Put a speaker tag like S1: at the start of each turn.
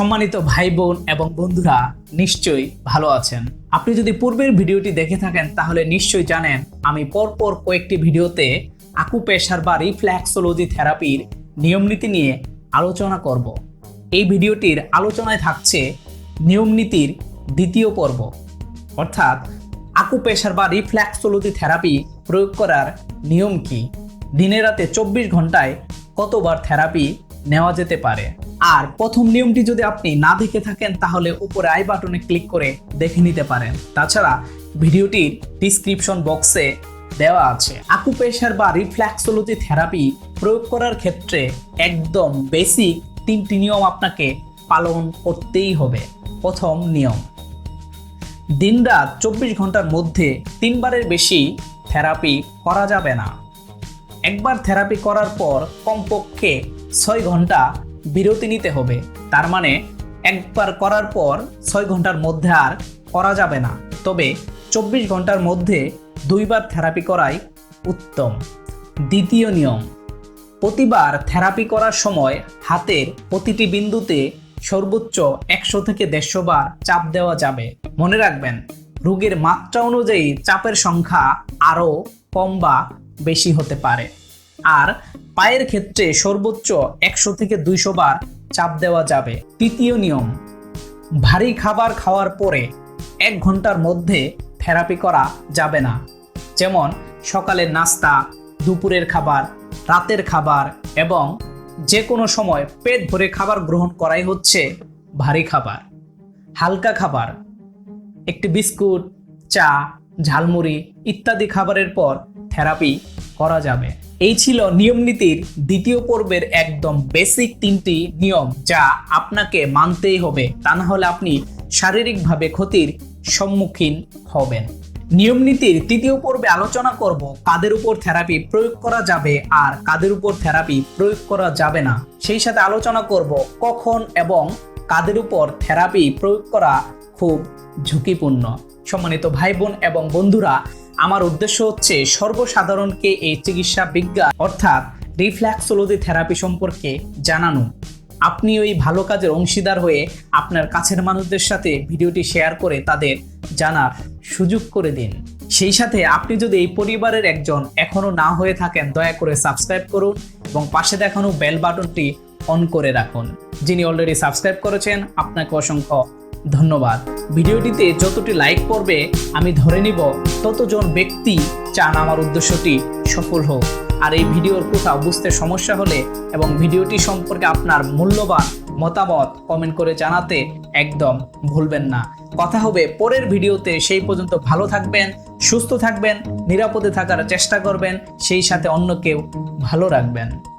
S1: সম্মানিত ভাই বোন এবং বন্ধুরা নিশ্চয়ই ভালো আছেন। আপনি যদি পূর্বের ভিডিওটি দেখে থাকেন, তাহলে নিশ্চয়ই জানেন আমি পরপর কয়েকটি ভিডিওতে আকুপেশার বা রিফ্ল্যাক্সোলজি থেরাপির নিয়মনীতি নিয়ে আলোচনা করব। এই ভিডিওটির আলোচনায় থাকছে নিয়মনীতির দ্বিতীয় পর্ব। অর্থাৎ আকুপেশার বা রিফ্ল্যাক্সোলজি থেরাপি প্রয়োগ করার নিয়ম কি? দিনে রাতে চব্বিশ ঘন্টায় কতবার থেরাপি নেওয়া যেতে পারে? আর প্রথম নিয়মটি যদি আপনি না দেখে থাকেন, তাহলে উপরে আই বাটনে ক্লিক করে দেখে নিতে পারেন। তাছাড়া ভিডিওটির ডিসক্রিপশন বক্সে দেওয়া আছে। আকুপেশার বা রিফ্ল্যাক্সোলজি থেরাপি প্রয়োগ করার ক্ষেত্রে একদম বেসিক তিনটি নিয়ম আপনাকে পালন করতেই হবে। প্রথম নিয়ম, দিনরাত চব্বিশ ঘণ্টার মধ্যে তিনবারের বেশি থেরাপি করা যাবে না। একবার থেরাপি করার পর কমপক্ষে ছয় ঘণ্টা বিরতি নিতে হবে। তার মানে একবার করার পর ছয় ঘণ্টার মধ্যে আর করা যাবে না। তবে চব্বিশ ঘণ্টার মধ্যে দুইবার থেরাপি করাই উত্তম। দ্বিতীয় নিয়ম, প্রতিবার থেরাপি করার সময় হাতের প্রতিটি বিন্দুতে সর্বোচ্চ একশো থেকে দেড়শো বার চাপ দেওয়া যাবে। মনে রাখবেন, রোগের মাত্রা অনুযায়ী চাপের সংখ্যা আরও কম বা বেশি হতে পারে। আর পায়ের ক্ষেত্রে সর্বোচ্চ একশো থেকে দুইশো বার চাপ দেওয়া যাবে। তৃতীয় নিয়ম, ভারী খাবার খাওয়ার পরে এক ঘণ্টার মধ্যে থেরাপি করা যাবে না। যেমন সকালের নাস্তা, দুপুরের খাবার, রাতের খাবার এবং যে কোনো সময় পেট ভরে খাবার গ্রহণ করাই হচ্ছে ভারী খাবার। হালকা খাবার, একটি বিস্কুট, চা, ঝালমুড়ি ইত্যাদি খাবারের পর থেরাপি করা যাবে। এই ছিল নিয়ম নীতির দ্বিতীয় পর্বের একদম বেসিক তিনটি নিয়ম যা আপনাকে মানতেই হবে, তা না হলে আপনি শারীরিকভাবে ক্ষতির সম্মুখীন হবেন। নিয়মনীতির তৃতীয় পর্বে আলোচনা করব, কাদের উপর থেরাপি প্রয়োগ করা যাবে আর কাদের উপর থেরাপি প্রয়োগ করা যাবে না। সেই সাথে আলোচনা করব, কখন এবং কাদের উপর থেরাপি প্রয়োগ করা খুব ঝুঁকিপূর্ণ। সম্মানিত ভাই বোন এবং বন্ধুরা আমার উদ্দেশ্য হচ্ছে সর্বসাধারণকে এই চিকিৎসা বিজ্ঞান অর্থাৎ রিফ্ল্যাক্সোলজি থেরাপি সম্পর্কে জানানো। আপনি ওই ভালো কাজের অংশীদার হয়ে আপনার কাছের মানুষদের সাথে ভিডিওটি শেয়ার করে তাদের জানার সুযোগ করে দিন। সেই সাথে আপনি যদি এই পরিবারের একজন এখনও না হয়ে থাকেন, দয়া করে সাবস্ক্রাইব করুন এবং পাশে দেখানো বেল বাটনটি অন করে রাখুন। যিনি অলরেডি সাবস্ক্রাইব করেছেন, আপনাকে অসংখ্য ধন্যবাদ। ভিডিওটিতে যতটি লাইক পড়বে, আমি ধরে নিব ততজন ব্যক্তি চান আমার উদ্দেশ্যটি সফল হোক। আর এই ভিডিওর কোথাও বুঝতে সমস্যা হলে এবং ভিডিওটি সম্পর্কে আপনার মূল্যবান মতামত কমেন্ট করে জানাতে একদম ভুলবেন না। কথা হবে পরের ভিডিওতে। সেই পর্যন্ত ভালো থাকবেন, সুস্থ থাকবেন, নিরাপদে থাকার চেষ্টা করবেন, সেই সাথে অন্যকেও ভালো রাখবেন।